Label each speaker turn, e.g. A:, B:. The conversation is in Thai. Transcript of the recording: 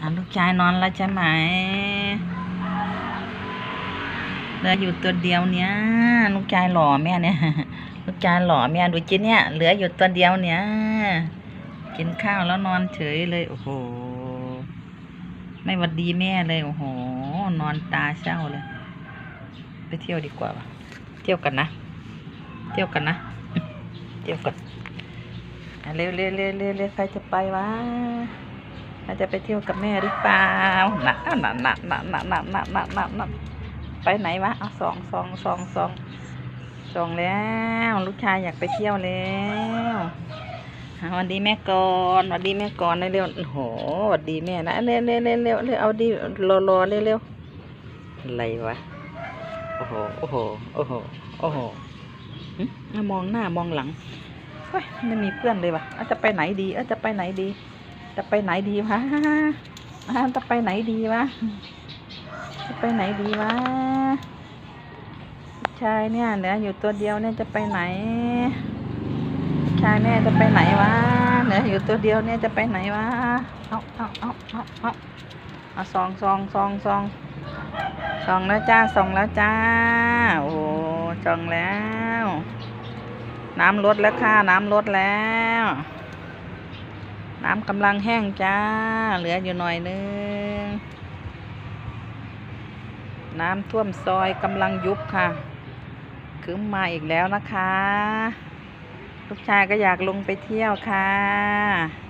A: อะลูกชายนอนแล้วใช่ไหมเหลืออยู่ตัวเดียวเนี่ยลูกชายหล่อแม่เนี่ยลูกชายหล่อแม่ดูจินเนี่ยเหลืออยู่ตัวเดียวเนี่ยกินข้าวแล้วนอนเฉยเลยโอ้โหไม่หวัดดีแม่เลยโอ้โห นอนตาเศร้าเลย ไปเที่ยวดีกว่าเที่ยวกันนะ เที่ยวกันนะ เที่ยวกันเร็วเร็วเร็วเร็วเร็วใครจะไปวะ ใครจะไปเที่ยวกับแม่หรือเปล่าหนักหนักหนักหนักหนักหนักหนักหนักหนักหนักไปไหนวะเอาสองสองสองสองสองแล้ว ลูกชายอยากไปเที่ยวแล้วสวันดีแม่ก่อนสวันดีแม่ก่อนเร็วๆโอ้โหสวันดีแม่นะเร็วเร็วเร็วเร็วเร็วเอาดีรอรอเร็วเร็วอะไรวะโอ้โหโอ้โหโอ้โหโอ้โหมองหน้ามองหลังเฮ้ยไม่มีเพื่อนเลยวะอาจะไปไหนดีออจะไปไหนดี จะไปไหนดีวะจะไปไหนดีวะ จะไปไหนดีวะชายเนี่ยเหลืออยู่ตัวเดียวเนี่ยจะไปไหน ชายเนี่ยจะไปไหนวะเหลืออยู่ตัวเดียวเนี่ยจะไปไหนวะ เอาเอาเอาเอาเอาเอาซองซองซองซองส่องแล้วจ้าส่องแล้วจ้า โอ้โหส่องแล้ว น้ำลดแล้วค่ะ น้ำลดแล้ว น้ำกำลังแห้งจ้า เหลืออยู่หน่อยนึง น้ำท่วมซอยกำลังยุบค่ะคืมมาอีกแล้วนะคะ ลูกชายก็อยากลงไปเที่ยวค่ะ